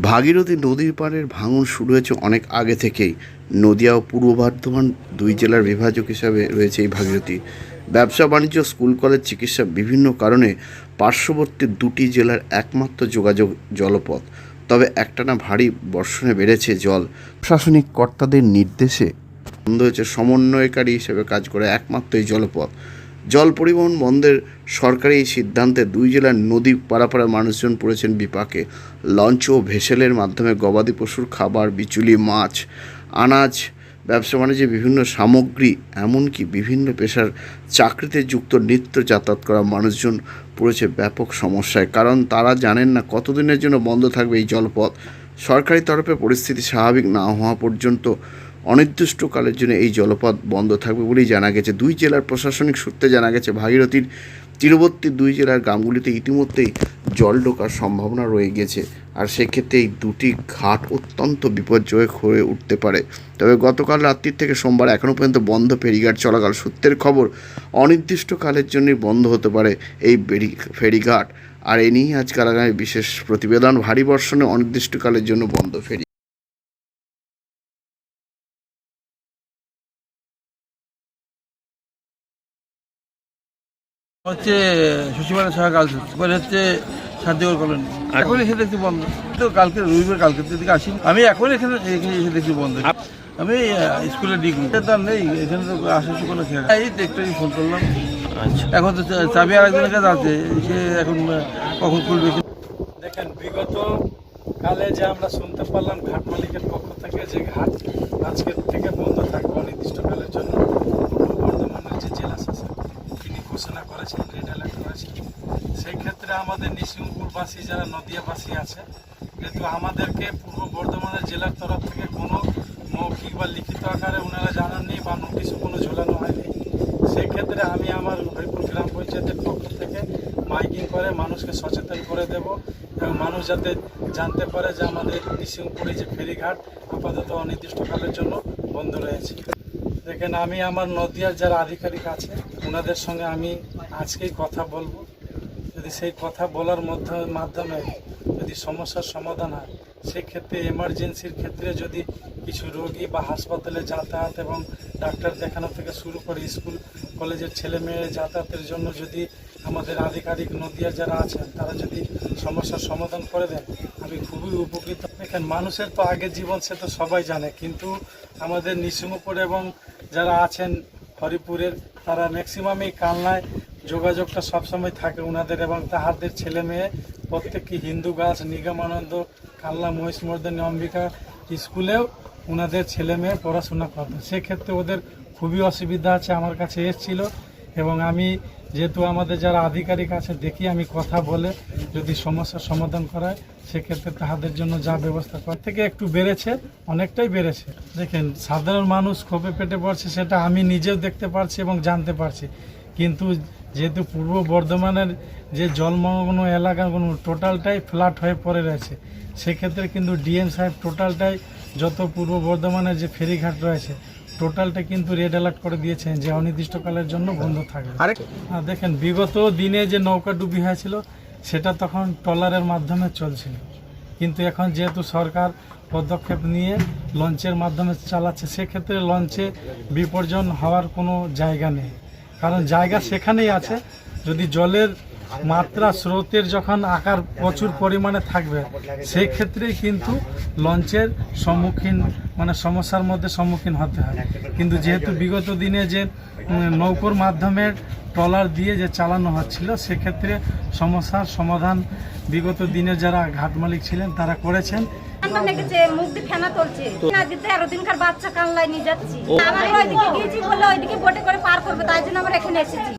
ভাগীরথী নদীর পাড়ের ভাঙন শুরু হয়েছে অনেক আগে থেকেই। নদিয়া ও পূর্ব বর্ধমান দুই জেলার বিভাজক হিসাবে রয়েছে এই ভাগীরথী। ব্যবসা, বাণিজ্য, স্কুল, কলেজ, চিকিৎসা বিভিন্ন কারণে পার্শ্ববর্তী দুটি জেলার একমাত্র যোগাযোগ জলপথ। তবে একটানা ভারী বর্ষণে বেড়েছে জল। প্রশাসনিক কর্তাদের নির্দেশে বন্ধ হয়েছে সমন্বয়কারী হিসেবে কাজ করে একমাত্র এই জলপথ। জল পরিবহন বন্ধের সরকারি এই সিদ্ধান্তে দুই জেলার নদী পাড়াপাড়া মানুষজন পড়েছেন বিপাকে। লঞ্চ ও ভেসেলের মাধ্যমে গবাদি পশুর খাবার, বিচুলি, মাছ, আনাজ, ব্যবসা বাণিজ্যে বিভিন্ন সামগ্রী, এমনকি বিভিন্ন পেশার চাকরিতে যুক্ত নিত্য যাতায়াত করা মানুষজন পড়েছে ব্যাপক সমস্যায়। কারণ তারা জানেন না কতদিনের জন্য বন্ধ থাকবে এই জলপথ। সরকারি তরফে পরিস্থিতি স্বাভাবিক না হওয়া পর্যন্ত অনির্দিষ্টকালের জন্য এই জলপথ বন্ধ থাকবে বলেই জানা গেছে। দুই জেলার প্রশাসনিক সূত্রে জানা গেছে, ভাগীরথীর তীরবর্তী দুই জেলার গ্রামগুলিতে ইতিমধ্যেই জল ঢোকার সম্ভাবনা রয়ে গেছে। আর সেক্ষেত্রে এই দুটি ঘাট অত্যন্ত বিপর্যয় হয়ে উঠতে পারে। তবে গতকাল রাত্রির থেকে সোমবার এখনও পর্যন্ত বন্ধ ফেরিঘাট চলাকাল সূত্রের খবর অনির্দিষ্টকালের জন্যই বন্ধ হতে পারে এই ফেরিঘাট। আর এ নিয়েই আজকাল আগামী বিশেষ প্রতিবেদন, ভারী বর্ষণে অনির্দিষ্টকালের জন্য বন্ধ ফেরি। হচ্ছে সচিবালয় শাখা গার্লস স্কুল হচ্ছে শান্তিগড় কলোনি। এখন এসে দেখছি বন্ধ। তো কালকে রবিবার কালকে দিকে আসি আমি এখন এখানে এখানে এসে দেখছি বন্ধ। আমি স্কুলে ডিগ্রি। তার নেই। এখানে তো আসার কোনো খেয়াল এই তো একটু ফোন করলাম। এখন তো চাবি আরেকজনের কাছে আছে। সে এখন কখন খুলবে দেখেন বিগত কালে যে আমরা শুনতে পারলাম ঘাট মালিকের পক্ষ থেকে যে ঘাট আজকের থেকে বন্ধ থাকবে অনির্দিষ্টকালের জন্য পূর্ব বর্ধমানের যে জেলা শাসক তিনি ঘোষণা করেছেন রেড অ্যালার্ট করেছেন সেই ক্ষেত্রে আমাদের নিশিমপুরবাসী যারা নদিয়াবাসী আছে, কিন্তু আমাদেরকে পূর্ব বর্ধমানের জেলার তরফ থেকে কোনো মৌখিক বা লিখিত আকারে ওনারা জানাননি বা নোটিশও কোনো ঝোলানো হয়নি। সেক্ষেত্রে আমি আমার হরিপুর গ্রাম পঞ্চায়েতের পক্ষ থেকে মাইকিং করে মানুষকে সচেতন করে দেব এবং মানুষ যাতে জানতে পারে যে আমাদের নিশিংপুরে যে ফেরিঘাট আপাতত অনির্দিষ্টকালের জন্য বন্ধ রয়েছে। দেখেন, আমি আমার নদিয়ার যারা আধিকারিক আছে, ওনাদের সঙ্গে আমি আজকেই কথা বলব। যদি সেই কথা বলার মধ্যে, মাধ্যমে যদি সমস্যার সমাধান হয়, সেক্ষেত্রে এমার্জেন্সির ক্ষেত্রে যদি কিছু রোগী বা হাসপাতালে যাতায়াত এবং ডাক্তার দেখানো থেকে শুরু করে স্কুল, কলেজের ছেলে মেয়ে যাতায়াতের জন্য যদি আমাদের আধিকারিক নদিয়া যারা আছেন, তারা যদি সমস্যার সমাধান করে দেন, আমি খুবই উপকৃত। দেখেন, মানুষের তো আগের জীবন, সে তো সবাই জানে, কিন্তু আমাদের নিসিংহপুর এবং যারা আছেন হরিপুরের, তারা ম্যাক্সিমামই কালনায় যোগাযোগটা সবসময় থাকে ওনাদের এবং তাহাদের ছেলে মেয়ে, প্রত্যেকটি হিন্দু গাছ, নিগমানন্দ কালনা মহিষমর্দনী, অম্বিকা স্কুলেও ওনাদের ছেলে মেয়ে পড়াশোনা করবে সেক্ষেত্রে ওদের খুবই অসুবিধা আছে, আমার কাছে এসেছিল এবং আমি যেহেতু আমাদের যারা আধিকারিক আছে, দেখি আমি কথা বলে যদি সমস্যার সমাধান করায় সেক্ষেত্রে তাহাদের জন্য যা ব্যবস্থা করার থেকে একটু বেড়েছে, অনেকটাই বেড়েছে। দেখেন, সাধারণ মানুষ ক্ষোভে পেটে পড়ছে, সেটা আমি নিজেও দেখতে পারছি এবং জানতে পারছি। কিন্তু যেহেতু পূর্ব বর্ধমানের যে জলমগ্ন এলাকাগুলো টোটালটাই ফ্ল্যাট হয়ে পড়ে রয়েছে সেক্ষেত্রে কিন্তু ডিএম সাহেব টোটালটাই যত পূর্ব বর্ধমানের যে ফেরিঘাট রয়েছে টোটালটা কিন্তু রেড অ্যালার্ট করে দিয়েছেন যে অনির্দিষ্টকালের জন্য বন্ধ থাকবে। আর দেখেন বিগত দিনে যে নৌকা ডুবি হয়েছিল সেটা তখন ট্রলারের মাধ্যমে চলছিল। কিন্তু এখন যেহেতু সরকার পদক্ষেপ নিয়ে লঞ্চের মাধ্যমে চালাচ্ছে সেক্ষেত্রে লঞ্চে বিপর্জন হওয়ার কোনো জায়গা নেই। কারণ জায়গা সেখানেই আছে। যদি জলের মাত্রা স্রোতের যখন আকার প্রচুর পরিমাণে থাকবে সেই ক্ষেত্রেই কিন্তু লঞ্চের সম্মুখীন মানে সমস্যার মধ্যে সম্মুখীন হতে হয়। কিন্তু যেহেতু বিগত দিনে যে নৌকোর মাধ্যমে ট্রলার দিয়ে যে চালানো হচ্ছিল, সেক্ষেত্রে সমস্যার সমাধান বিগত দিনে যারা ঘাট মালিক ছিলেন তারা করেছেন। বাচ্চা কানলায় নিয়ে যাচ্ছি। আমার ওইদিকে গিয়েছি বলে ওইদিকে বোটে করে পার করবে তাই জন্য আমরা এখানে এসেছি।